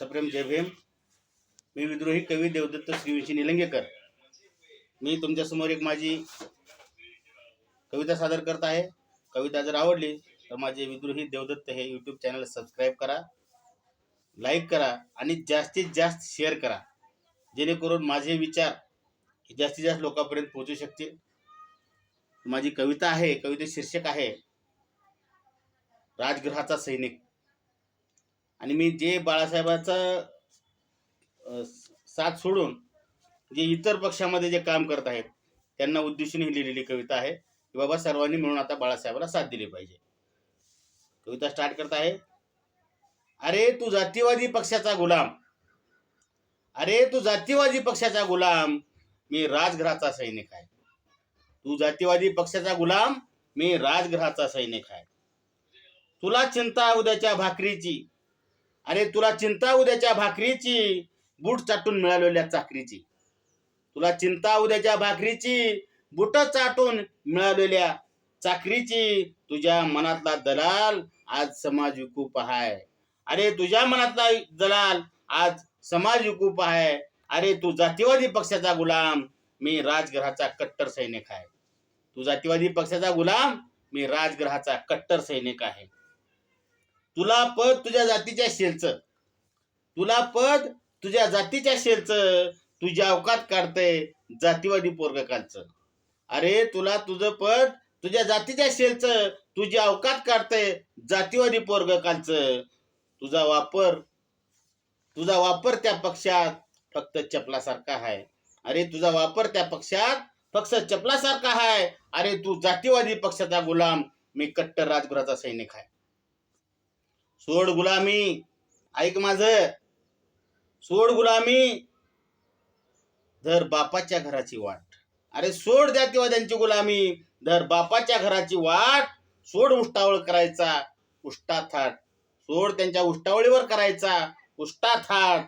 सप्रेम जय भीम. मी विद्रोही कवी देवदत्त श्रीविंशी निलंगेकर. मी तुमच्यासमोर एक माझी कविता सादर करत आहे. कविता जर आवडली तर माझे विद्रोही देवदत्त हे यूट्यूब चॅनल सबस्क्राईब करा लाईक करा आणि जास्तीत जास्त शेअर करा. जेणेकरून माझे विचार जास्तीत जास्त लोकांपर्यंत पोहोचू शकतील. माझी कविता आहे कविते शीर्षक आहे राजगृहाचा सैनिक. आणि मी जे बाळासाहेबाचा साथ सोडून जे इतर पक्षामध्ये जे काम करत आहेत त्यांना उद्देशून ही लिहिलेली कविता आहे की बाबा सर्वांनी मिळून आता बाळासाहेबाला साथ दिली पाहिजे. कविता स्टार्ट करत आहे. अरे तू जातीवादी पक्षाचा गुलाम. अरे तू जातीवादी पक्षाचा गुलाम. मी राजगृहाचा सैनिक आहे. तू जातीवादी पक्षाचा गुलाम. मी राजगृहाचा सैनिक आहे. तुला चिंता उद्याच्या भाकरीची. अरे तुला चिंता उद्याच्या भाकरीची. बूट चाटून मिळालेल्या चाकरीची. तुला चिंता उद्याच्या भाकरीची. बुट चाटून मिळालेल्या चाकरीची. तुझ्या मनातला दलाल आज समाज विकूप आहे. अरे तुझ्या मनातला दलाल आज समाज विकूप आहे. अरे तू जातीवादी पक्षाचा गुलाम. मी राजगृहाचा कट्टर सैनिक आहे. तू जातीवादी पक्षाचा गुलाम. मी राजग्रहाचा कट्टर सैनिक आहे. तुला पद तुझ्या जातीच्या शेलच. तुला पद तुझ्या जातीच्या शेलच. तुझ्या अवकात काढतंय जातीवादी पोरग कालचं अरे तुला तुझं पद तुझ्या जातीच्या शेलच. तुझ्या अवकात काढतंय जातीवादी पोरग कालचं तुझा वापर तुझा वापर त्या पक्षात फक्त चपलासारखा आहे अरे तुझा वापर त्या पक्षात फक्त चपलासारखा आहे अरे तू जातीवादी पक्षाचा गुलाम. मी कट्टर राजगुराचा सैनिक आहे सोड गुलामी. ऐक माझ. सोड गुलामी. धर बापाच्या घराची वाट. अरे सोड जातीवाद्यांची गुलामी. धर बापाच्या घराची वाट. सोड उष्टावळ करायचा. उष्टा थाट सोड त्यांच्या उष्टावळीवर करायचा. उष्टा थाट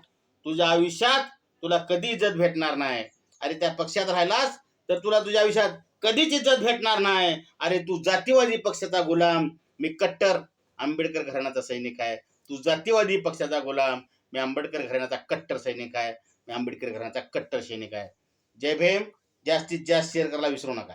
तुझ्या आयुष्यात तुला कधी इज्जत भेटणार नाही. अरे त्या पक्षात राहिलास तर तुला तुझ्या आयुष्यात कधीच इज्जत भेटणार नाही. अरे तू जातीवादी पक्षाचा गुलाम. मी कट्टर. आंबेडकर घराण्याचा सैनिक आहे. तू जातीवादी पक्षाचा गुलाम. मी आंबेडकर घराण्याचा कट्टर सैनिक आहे. मी आंबेडकर घराण्याचा कट्टर सैनिक आहे. जय भीम. जास्तीत जास्त शेअर करायला विसरू नका.